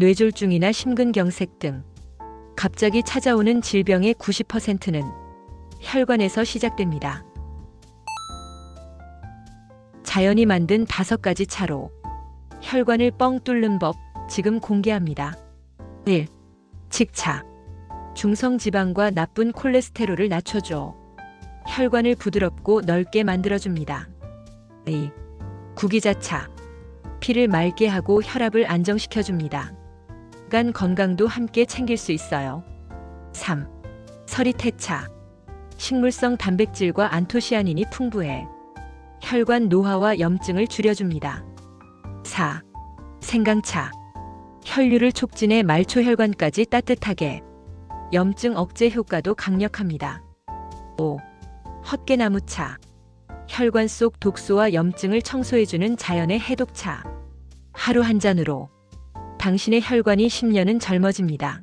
뇌졸중이나 심근경색 등 갑자기 찾아오는 질병의 90%는 혈관에서 시작됩니다. 자연이 만든 다섯 가지 차로 혈관을 뻥 뚫는 법 지금 공개합니다. 1. 직차. 중성 지방과 나쁜 콜레스테롤을 낮춰줘. 혈관을 부드럽고 넓게 만들어줍니다. 2. 구기자차. 피를 맑게 하고 혈압을 안정시켜줍니다. 간 건강도 함께 챙길 수 있어요. 3. 서리태차. 식물성 단백질과 안토시아닌이 풍부해 혈관 노화와 염증을 줄여줍니다. 4. 생강차. 혈류를 촉진해 말초혈관까지 따뜻하게 염증 억제 효과도 강력합니다. 5. 헛개나무차. 혈관 속 독소와 염증을 청소해주는 자연의 해독차. 하루 한 잔으로 당신의 혈관이 10년은 젊어집니다.